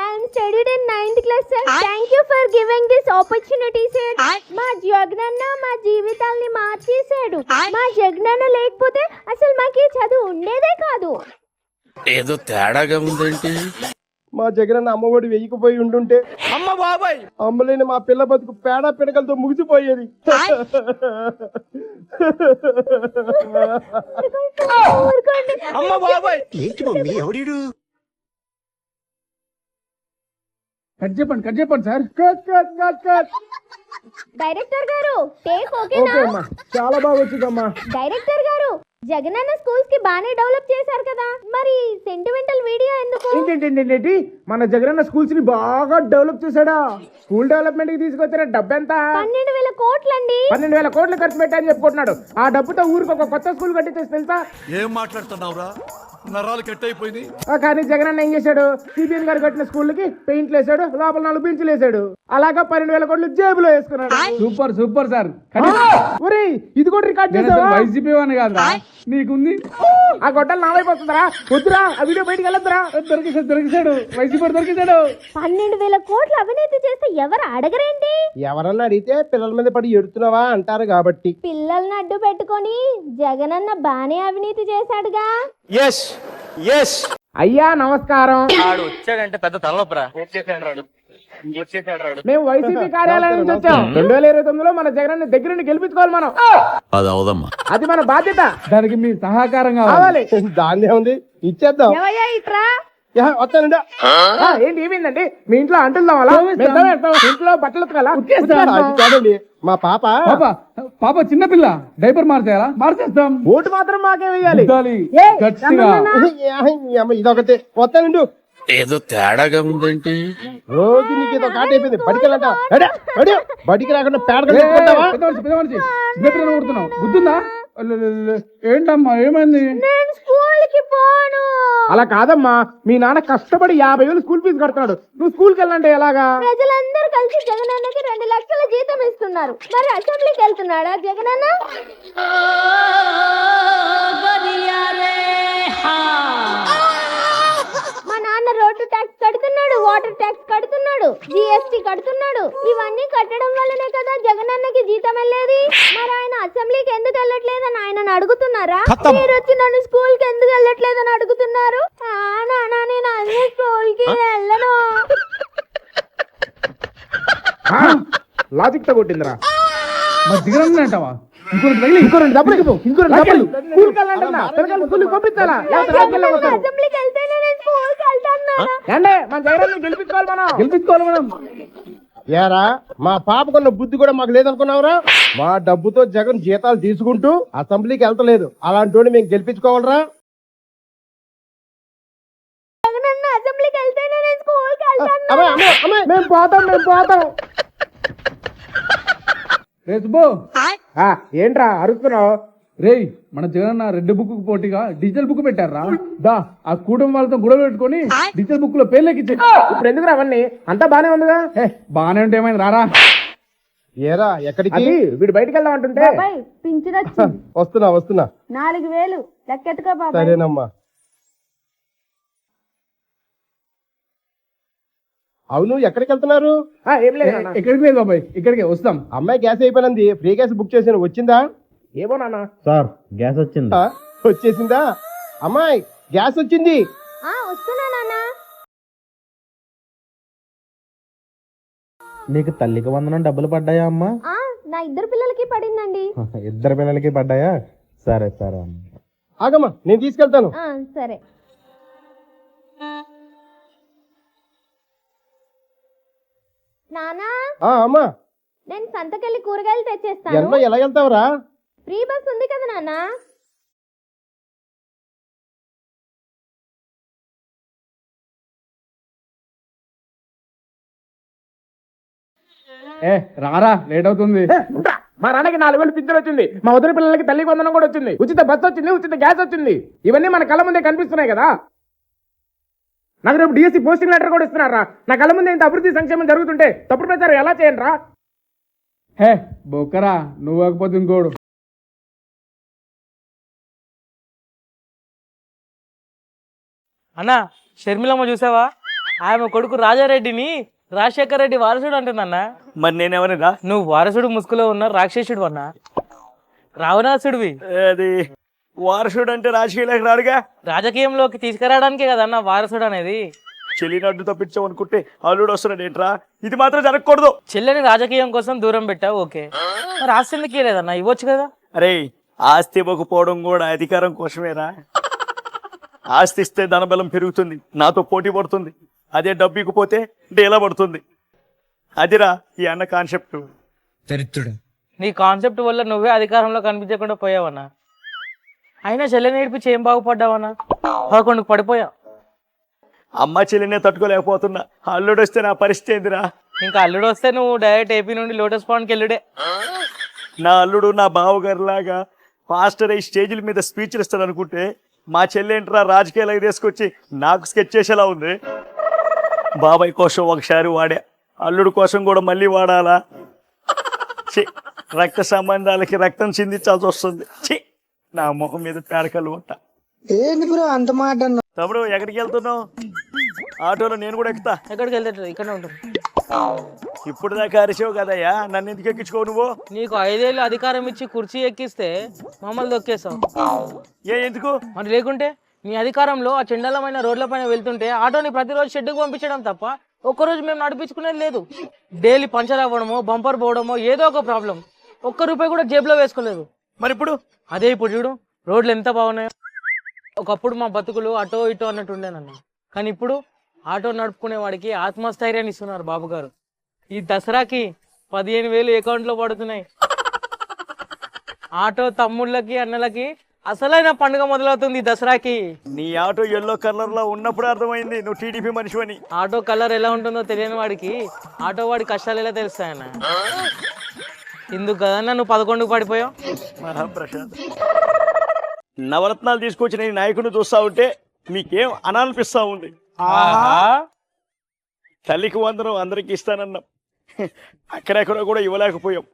I am studied in ninth class, sir. Thank you for giving this opportunity, sir. మా జగనన్న మా జీవితాల్ని మార్చేశాడు. మా జగనన్న లేకపోతే అసలు మాకు ఈ చదువు ఉండేదే కాదు. ఏదో తేడాగా ఉందేంటి? మా జగన్ అమ్మఒడి వెయ్యికిపోయి ఉండుంటే అమ్మ బాబాయ్! అమ్మలేని మా పిల్ల బతుకు పేడ పిడకలతో ముగిసిపోయేది. అమ్మ బాబాయ్! కట్ చెప్పండి కట్ చెప్పండి sir. Cut cut cut cut. Director గారు టేక్ ఓకే ఓకేనా అమ్మా చాలా బాగా వచ్చిందమ్మా. డైరెక్టర్ గారు జగనన్న స్కూల్స్కి బానే డెవలప్ చేశారు కదా. మరి సెంటిమెంటల్ వీడియో ఎందుకు? ఏంటంటే మన జగనన్న స్కూల్స్ని బాగా డెవలప్ చేశాడా? స్కూల్ డెవలప్మెంట్కి తీసుకొచ్చిన డబ్బు ఎంత పన్నెండు వేల కోట్లండి. పన్నెండు వేల కోట్లు ఖర్చు పెట్టని చెప్పుకుంటున్నాడు. ఆ డబ్బుతో ఊరికి ఒక కొత్త స్కూల్ కట్టించేసి తెలుసా? ఏం మాట్లాడుతున్నావురా? నరాలు కట్ అయిపోయింది ఆ, కానీ జగన్ అన్న ఏం చేశాడు? సిపిఎం గారు కట్టిన స్కూల్కి పెయింట్లు వేసాడు లోపల నాలుగు బెంచులు వేసాడు అలాగా పన్నెండు వేల కోట్లు జేబులో వేసుకున్నాడు. Super super sir. ఒరేయ్ ఇది కూడా రికార్డ్ చేసావా? వైసీపీ అని కాదు నీకుంది? ఆ గొడ్డలు నా వైపు వస్తుందిరా. వద్దురా ఆ వీడియో బయటికి వెళ్ళొద్దురా. దొరికేసాడు దొరికేసాడు. వైసీపీ దొరికేసాడు. పన్నెండు వేల కోట్లు అవినీతి చేస్తే ఎవరు అడగరేంటి ఎవరన్నా అడిగితే పిల్లల మీద పడి ఎడుతున్నావా అంటారు కాబట్టి. పిల్లల్ని అడ్డు పెట్టుకొని జగనన్న బానే అవినీతి చేశాడుగా. ఎస్ ఎస్ అయ్యా నమస్కారం. ఆడు వచ్చాడంటే పెద్ద తలనొప్పరా. మేము వైసీపీ కార్యాలయం నుంచి వచ్చాం. రెండు వేల ఇరవై తొమ్మిదిలో మన జగన్ దగ్గర గెలిపించుకోవాలి మనం. అది అవదమ్మా. అది మన బాధ్యత. దానికి మీ సహకారం కావాలి. దాన్ని ఉంది. ఇచ్చేద్దాం. ఎవయ్యా ఇట్రా? యా, వస్తానండి. ఆ, ఏంటి ఏమైందండి? మీ ఇంట్లో. మేము తోమేస్తాం. ఇంట్లో బట్టలు ఉతకాలా? ఉతికేస్తాం. అది కాదండి. మా పాప పాప పాప చిన్న పిల్ల. డైపర్ మార్చేయాలా? మార్చేస్తాం. ఓటు మాత్రం మాకే వేయాలి? ఇదొకటి. వస్తానండి. ఏదో తేడాగా ఉందేంటి? రోజు నీకు ఏదో కాట అయిపోయింది. బడికి వెళ్ళంట అడే, అడే, బడికి రాకుండా పేడ ఏ, ఏ, కట్టుకుంటావా? పెద్ద మనిషి, పెద్ద మనిషి. చిన్న పిల్లలు కొడుతున్నావు. గుద్దుందా అల్లె, అల్లె, అల్లె. ఏంటమ్మా ఏమైంది? అలా కాదమ్మా. మీ నాన్న కష్టపడి యాభై వేలు స్కూల్ ఫీజు కడతాడు నువ్వు స్కూల్కి వెళ్ళంటే ఎలాగా? ప్రజలందరూ కలిసి జగనన్నకి రెండు లక్షల జీతం ఇస్తున్నారు. మరి అసెంబ్లీకి వెళ్తున్నాడా జగనన్న? ఇవన్నీ కట్టడం వల్లనే కదా జగనన్నకి జీతం వెళ్ళేది? మరి ఆయన అసెంబ్లీకి ఎందుకు వెళ్ళట్లేదని ఆయన అడుగుతున్నారా? మీరు వచ్చి నన్ను స్కూల్కి ఎందుకు వెళ్ళట్లేదని అడుగుతున్నారు? ఆ, నాన్న నేను అసలు స్కూల్కి వెళ్ళను. లాజిక్తో కొట్టిందిరా. మరి దిగరం అంటావా? ఇంకోటి తగిలి. ఇంకో రెండు డబ్బులు ఇవ్వు. ఇంకో రెండు డబ్బులు స్కూల్కి వెళ్ళంటున్నా పిల్లకాయలు స్కూల్కి పంపించాలా లేకపోతే రాజకీయాల్లో వస్తారు. అసెంబ్లీకి వెళ్తేనే నేను స్కూల్కి వెళ్తాను ఏండే మన జగన్ గెలిపించుకోవాలి మనం. గెలిపించుకోవాలి మనం. ఏరా మా పాపకున్న బుద్ధి కూడా మాకు లేదనుకున్నావురా? మా డబ్బుతో జగన్ జీతాలు తీసుకుంటూ అసెంబ్లీకి వెళ్తలేదు. అలాంటి వాడిని మేము గెలిపించుకోవాలరా? మేము పోతాం మేము పోతాం. ఏంట్రా అరుస్తున్నావు? రేయ్ మన జగన్ రెడ్ బుక్ పోటీగా డిజిటల్ బుక్ పెట్టారా? దా ఆ కూటమి వాళ్ళతో గొడవ పెట్టుకొని డిజిటల్ బుక్లో పేర్లకి ఇప్పుడు ఎందుకు అవన్నీ? అంతా బానే ఉందిగా. బానే ఉంటే ఏమైంది? రారా. ఏరా ఎక్కడికి? వీడు బయటికి వెళ్దాం అంటుంటే. వస్తున్నా వస్తున్నా. నాలుగు వేలు లెక్కెత్తుకో బాబాయ్. సరేనమ్మా. అవును ఎక్కడికి వెళ్తున్నారు. ఎక్కడికి లేదు బాబాయ్ ఇక్కడికే వస్తాం. అమ్మాయి గ్యాస్ అయిపోయింది. ఫ్రీ గ్యాస్ బుక్ చేసాను వచ్చిందా? ఏమో నాన్న? సార్ గ్యాస్ వచ్చింది. వచ్చేసిందా? అమ్మాయి గ్యాస్ వచ్చింది. ఆ వస్తున్నా నాన్న. నీకు తల్లికి వందనం డబ్బులు పడ్డాయా అమ్మా? ఆ నా ఇద్దరు పిల్లలకి పడిందండి. ఇద్దరు పిల్లలకి పడ్డాయా? సరే సరే అమ్మ. ఆగమ్మా నేను తీసుకెళ్తాను. ఆ సరే. నానా ఆ అమ్మా. నేను సంతకెళ్ళి కూరగాయలు తెచ్చేస్తాను. ఎలా వెళ్తావురా? ఫ్రీ బస్ ఉంది కదా నాన్న? ఏ రారా లేట్ అవుతుంది. మా నాన్నకి నాలుగు వేలు పింఛన్ వచ్చింది. మా వదిన పిల్లలకి తల్లి వందనం కూడా వచ్చింది. ఉచిత బస్ వచ్చింది ఉచిత గ్యాస్ వచ్చింది. ఇవన్నీ మన కళ్ళ ముందే కనిపిస్తున్నాయి కదా. నాకు రేపు డిఎస్సి పోస్టింగ్ లెటర్ కూడా ఇస్తున్నారా? నా కళ్ళ ముందే ఇంత అభివృద్ధి సంక్షేమం జరుగుతుంటే తప్పుడు ప్రచారం ఎలా చేయండి రా హే బొక్కరా నువ్వు కాకపోతే ఇంకోడు. అన్నా షర్మిలమ్మ చూసావా? ఆమె కొడుకు రాజారెడ్డిని రాజశేఖర రెడ్డి వారసుడు అంటుందన్న. మరి నేనేమన్నా నువ్వు వారసుడు ముసుగులో ఉన్న రాక్షసుడు అన్న. రావణాసుడివి. అది? వారసుడు అంటే రాజకీయాలకు రాడుగా? రాజకీయంలోకి తీసుకురావడానికే కదన్న వారసుడు అనేది. చెల్లిని అడ్డు తప్పించాం అనుకుంటే అల్లుడు వస్తున్నాడు ఏంట్రా? ఇది మాత్రం జరగకూడదు. చెల్లెని రాజకీయం కోసం దూరం పెట్టావు ఓకే. మరి ఆస్తి ఎందుకు ఇవ్వచ్చు కదా? అరే ఆస్తి ఇవ్వకపోవడం కూడా అధికారం కోసమేరా? ఆస్తి ఇస్తే ధనబలం పెరుగుతుంది నాతో పోటీ పడుతుంది అదే డబ్బు ఇకపోతే డేలా పడుతుంది. అదిరా ఈ అన్న కాన్సెప్ట్. నీ కాన్సెప్ట్ వల్ల నువ్వే అధికారంలో కనిపించకుండా పోయావన్నా. అయినా చెల్లెని నేర్పించి ఏం బాగుపడ్డావన్నా? పదకొండుకు పడిపోయా అమ్మ చెల్లినే తట్టుకోలేకపోతున్నా. అల్లుడు వస్తే నా పరిస్థితి ఏందిరా? ఇంకా అల్లుడు వస్తే నువ్వు డైరెక్ట్ ఏపీ నుండి లోటస్ పాండ్కి వెళ్ళుడే. నా అల్లుడు నా బావగారిలాగా పాస్టర్ అయ్యి స్టేజీల మీద స్పీచ్లు ఇస్తాడు అనుకుంటే మా చెల్లెంట్రా రాజకీయాలకు తీసుకొచ్చి నాకు స్కెచ్ చేసేలా ఉంది. బాబాయ్ కోసం ఒకసారి వాడా. అల్లుడు కోసం కూడా మళ్ళీ వాడాలా? ఛీ, రక్త సంబంధాలకి రక్తం చిందించాల్సి వస్తుంది. ఛీ, నా ముఖం మీద పేడకలు ఉంటా ఏంటి బ్రో అంత మాట అన్నావు? తమ్ముడు ఎక్కడికి వెళ్తున్నావు? ఆటోలో నేను కూడా ఎక్కుతా. ఎక్కడికి వెళ్తే ఇక్కడనే ఉంటుంది ఇప్పుడు దాకా అరిచావు కదయ్యా? నన్ను ఎందుకు ఎక్కించుకో నువ్వు? నీకు ఐదేళ్ళు అధికారం ఇచ్చి కుర్చీ ఎక్కిస్తే మమ్మల్ని దొక్కేస్తావు ఏ ఎందుకు? మరి లేకుంటే నీ అధికారంలో ఆ చండలమైన రోడ్లపైన వెళ్తుంటే ఆటోని ప్రతిరోజు షెడ్డుకు పంపించడం తప్ప ఒక్కరోజు మేము నడిపించుకునేది లేదు. డైలీ పంచర్ అవ్వడమో బంపర్ పోవడమో ఏదో ఒక ప్రాబ్లం. ఒక్క రూపాయి కూడా జేబులో వేసుకోలేదు. మరి ఇప్పుడు? అదే ఇప్పుడు చూడు రోడ్లు ఎంత బాగున్నాయో. ఒకప్పుడు మా బతుకులు అటో ఇటో అన్నట్టు ఉండేనన్న. కానీ ఇప్పుడు ఆటో నడుపుకునే వాడికి ఆత్మస్థైర్యాన్ని ఇస్తున్నారు బాబు గారు ఈ దసరాకి పదిహేను వేలు అకౌంట్లో పడుతున్నాయి. ఆటో తమ్ముళ్ళకి అన్నలకి అసలైన పండుగ మొదలవుతుంది ఈ దసరాకి. నీ ఆటో ఎల్లో కలర్లో ఉన్నప్పుడు అర్థమైంది నువ్వు టీడీపీ మనిషివని. ఆటో కలర్ ఎలా ఉంటుందో తెలియని వాడికి ఆటో వాడి కష్టాలు ఎలా తెలుస్తాయన్న ఇందుకు కదన్నా నువ్వు పదకొండుకు పడిపోయావు? మహాప్రసాద్. నవరత్నాలు తీసుకొచ్చిన ఈ నాయకుడిని చూస్తా ఉంటే మీకేం అనాలనిపిస్తా ఉంది. తల్లికి వందనం అందరికి ఇస్తానన్నాం. అక్కడెక్కడ కూడా ఇవ్వలేకపోయాం.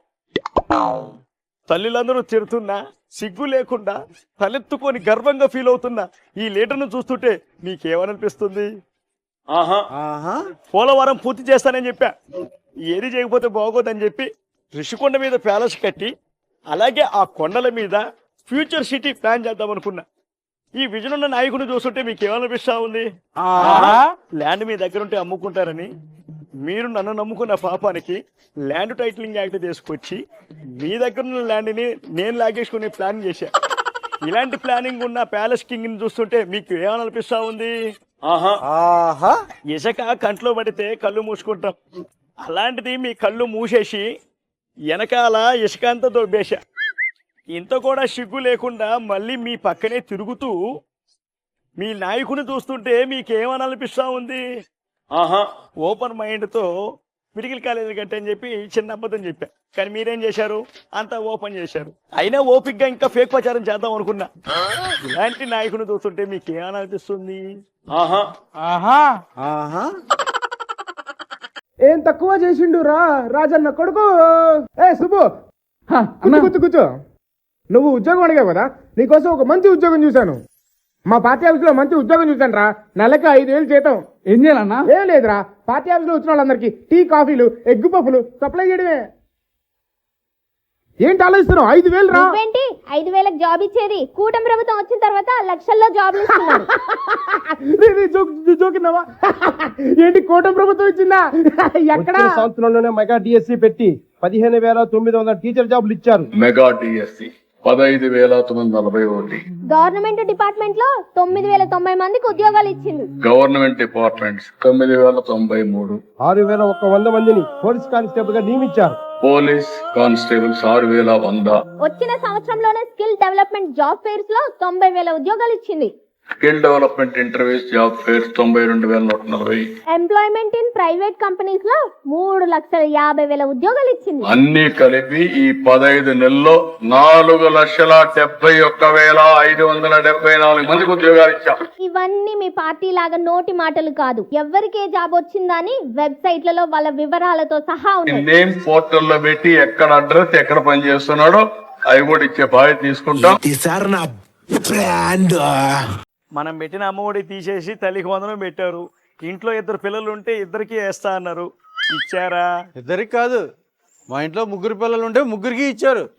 తల్లిలందరూ తిరుతున్నా సిగ్గు లేకుండా తలెత్తుకొని గర్వంగా ఫీల్ అవుతున్నా ఈ లీటర్ను చూస్తుంటే మీకేమనిపిస్తుంది పోలవరం పూర్తి చేస్తానని చెప్పా. ఏది చేయకపోతే బాగోదని చెప్పి ఋషికొండ మీద ప్యాలెస్ కట్టి అలాగే ఆ కొండల మీద ఫ్యూచర్ సిటీ ప్లాన్ చేద్దాం అనుకున్నా ఈ విజన్ ఉన్న నాయకుడిని చూస్తుంటే మీకు ఏమనిపిస్తా ఉంది ల్యాండ్ మీ దగ్గర ఉంటే అమ్ముకుంటారని. మీరు నన్ను నమ్ముకున్న పాపానికి ల్యాండ్ టైటిలింగ్ యాక్ట్ తీసుకొచ్చి మీ దగ్గర ఉన్న ల్యాండ్ని నేను లాగేసుకునే ప్లాన్ చేశా. ఇలాంటి ప్లానింగ్ ఉన్న ప్యాలెస్ కింగ్ని చూస్తుంటే మీకు ఏమనిపిస్తా ఉంది? ఇసుక కంట్లో పడితే కళ్ళు మూసుకుంటాం. అలాంటిది మీ కళ్ళు మూసేసి వెనకాల ఇసుక అంతా దొబ్బేశా. ఇంత కూడా సిగ్గు లేకుండా మళ్ళీ మీ పక్కనే తిరుగుతూ మీ నాయకుని చూస్తుంటే మీకేమనిపిస్తా ఉంది? ఓపెన్ మైండ్తో మెడికల్ కాలేజీ కట్టని చెప్పి చిన్న అబద్ధం చెప్పా. కానీ మీరేం చేశారు? అంతా ఓపెన్ చేశారు. అయినా ఓపిక్గా ఇంకా ఫేక్ ప్రచారం చేద్దాం అనుకున్నా. ఇలాంటి నాయకుని చూస్తుంటే మీకేమనిపిస్తుంది ఆహా. ఏం తక్కువ చేసిండు రా రాజన్న కొడుకు. ఏ సుబ్బు. హ, కూర్చో అన్న కూర్చో కూర్చో. నువ్వు ఉద్యోగం అడిగావు కదా? నీకోసం ఒక మంచి ఉద్యోగం చూశాను. మా పార్టీ ఆఫీస్లో మంచి ఉద్యోగం చూశాను రా నెలకి ఐదు వేలు జీతం. ఏం చేయాలన్నా? ఏం లేదురా. పార్టీ ఆఫీస్లో వచ్చిన వాళ్ళందరికీ టీ కాఫీలు ఎగ్గు పఫ్ఫులు సప్లై చేయడమే. ఏంటి ఆలోచిస్తున్నావు? ఐదు వేలు రా నువ్వేంటి? ఐదు వేలకు జాబ్ ఇచ్చేది. కూటమి ప్రభుత్వం వచ్చిన తర్వాత లక్షల్లో జాబ్లు ఇస్తున్నారు. రే, రే, జోక్ జోకిందావా ఏంటి కోటం ప్రభుత్వం ఇచ్చిందా? ఎక్కడ? సంవత్సరంలోనే మెగా డిఎస్సి పెట్టి పదిహేను వేల తొమ్మిది వందల టీచర్ జాబులు ఇచ్చారు. మెగా డిఎస్సి పదహైదు వేల తొమ్మిది నలభై ఒకటి. గవర్నమెంట్ డిపార్ట్మెంట్లో తొమ్మిది వేల తొంభై మందికి ఉద్యోగాలు ఇచ్చింది గవర్నమెంట్ డిపార్ట్మెంట్స్ తొమ్మిది వేల తొంభై మూడు. ఆరు వేల ఒక్క వంద మందిని పోలీస్ కానిస్టేబుల్గా నియమించారు. పోలీస్ కానిస్టేబుల్స్ ఆరు వేల వంద. వచ్చిన సంవత్సరంలోనే స్కిల్ డెవలప్మెంట్ జాబ్ ఫేర్స్లో తొంభై వేల ఉద్యోగాలు ఇచ్చింది. Skill development interviews job fairs తొంభై రెండు వేల నూట నలభై. ఎంప్లాయ్మెంట్ ఇన్ ప్రైవేట్ కంపెనీస్లో మూడు లక్షల యాభై వేల ఉద్యోగాలు ఇచ్చింది. అన్ని కలిపి ఈ పదహైదు నెలల్లో నాలుగు లక్షల డెబ్బై ఒక్క వేల ఐదు వందల డెబ్బై నాలుగు మందికి ఉద్యోగాలు ఇచ్చాం. ఇవన్నీ మీ పార్టీ లాగా నోటి మాటలు కాదు. ఎవరికి ఏ జాబ్ వచ్చిందని వెబ్సైట్లలో వాళ్ళ వివరాలతో సహా నేమ్ పోర్టల్లో పెట్టి ఎక్కడ అడ్రస్ ఎక్కడ పని చేస్తున్నాడో అవి కూడా ఇచ్చే బాధ్యత తీసుకుంటాం. మనం పెట్టిన అమ్మఒడి తీసేసి తల్లికి వందనం పెట్టారు. ఇంట్లో ఇద్దరు పిల్లలు ఉంటే ఇద్దరికి వేస్తా అన్నారు. ఇచ్చారా? ఇద్దరికి కాదు. మా ఇంట్లో ముగ్గురు పిల్లలు ఉంటే ముగ్గురికి ఇచ్చారు.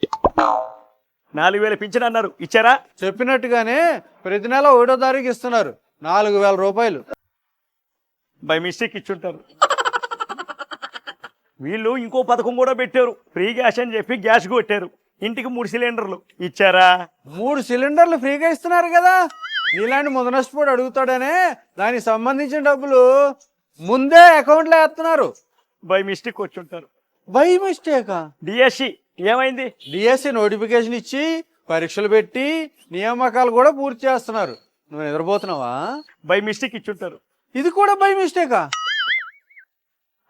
నాలుగు వేలు పింఛన్ అన్నారు. ఇచ్చారా? చెప్పినట్టుగానే ప్రతి నెల ఒకటో తారీఖు ఇస్తున్నారు. నాలుగు వేల రూపాయలు. బై మిస్టేక్ ఇచ్చుంటారు. వీళ్ళు ఇంకో పథకం కూడా పెట్టారు. ఫ్రీ గ్యాస్ అని చెప్పి గ్యాస్ కొట్టారు. ఇంటికి మూడు సిలిండర్లు. ఇచ్చారా? మూడు సిలిండర్లు ఫ్రీగా ఇస్తున్నారు కదా. ఇలాంటి ముదనష్టపోడు అడుగుతాడనే దానికి సంబంధించిన డబ్బులు ముందే అకౌంట్లో వేస్తున్నారు. బై మిస్టేక్ వచ్చుంటారు. బై మిస్టేకా డిఎస్సి ఏమైంది? డిఎస్సి నోటిఫికేషన్ ఇచ్చి పరీక్షలు పెట్టి నియామకాలు కూడా పూర్తి చేస్తున్నారు. నువ్వు నిద్రపోతున్నావా? By mistake ఇచ్చుంటారు. ఇది కూడా బై మిస్టేకా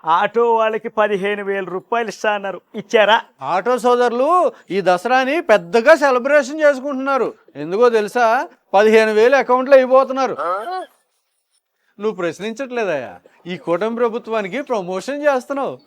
ఆటో వాళ్ళకి పదిహేను వేల రూపాయలు ఇస్తా అన్నారు. ఇచ్చారా? ఆటో సోదరులు ఈ దసరాని పెద్దగా సెలబ్రేషన్ చేసుకుంటున్నారు. ఎందుకో తెలుసా? పదిహేను వేలు అకౌంట్లో అయిపోతున్నారు. నువ్వు ప్రశ్నించట్లేదయ్యా. ఈ కూటమి ప్రభుత్వానికి ప్రమోషన్ చేస్తున్నావు.